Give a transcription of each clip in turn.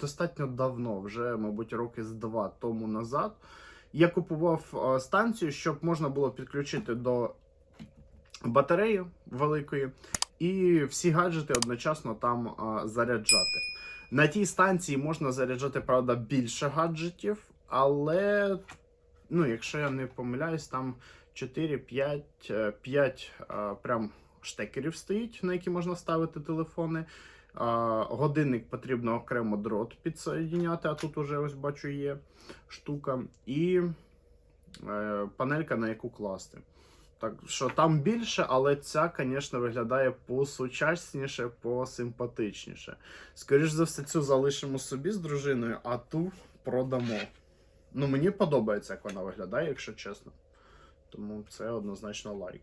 достатньо давно, вже, мабуть, роки з два тому назад. Я купував е, станцію, щоб можна було підключити до батареї великої і всі гаджети одночасно там е, заряджати. На тій станції можна заряджати, правда, більше гаджетів, але, ну, якщо я не помиляюсь, там 4, 5, 5 е, прям штекерів стоїть, на які можна ставити телефони. Годинник потрібно окремо дрот підсоєдняти, а тут уже ось бачу є штука. І е, панелька, на яку класти. Так що там більше, але ця, звісно, виглядає посучасніше, посимпатичніше. Скоріш за все, цю залишимо собі з дружиною, а ту продамо. Ну, мені подобається, як вона виглядає, якщо чесно. Тому це однозначно лайк.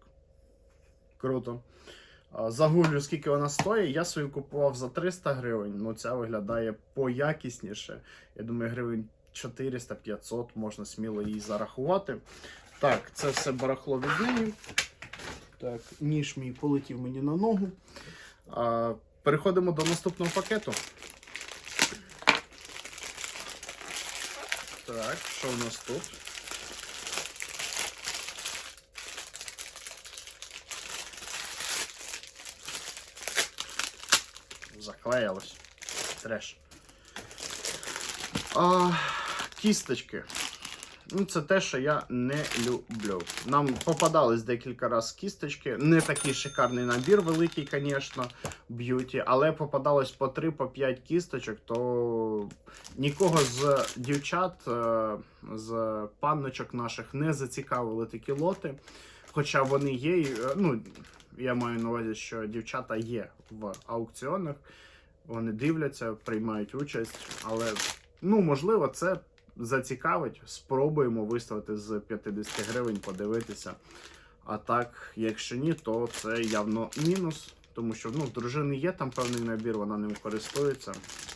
Круто. Загуглю, скільки вона стоїть. Я свою купував за 300 гривень, ну ця виглядає поякісніше. Я думаю, гривень 400-500 можна сміло їй зарахувати. Так, це все барахло від неї. Так, ніж мій полетів мені на ногу. А, переходимо до наступного пакету. Так, що в нас тут? Заклеїлось. Треш. А, кісточки. Ну, це те, що я не люблю. Нам попадались декілька разів кісточки. Не такий шикарний набір, великий, звісно, б'юті, але попадалось по 3 по 5 кісточок, то нікого з дівчат, е, з панночок наших не зацікавили такі лоти. Хоча вони є, е, ну, я маю на увазі, що дівчата є в аукціонах, вони дивляться, приймають участь, але ну, можливо, це зацікавить. Спробуємо виставити з 50 гривень, подивитися. А так, якщо ні, то це явно мінус. Тому що ну, в дружини є там певний набір, вона ним користується.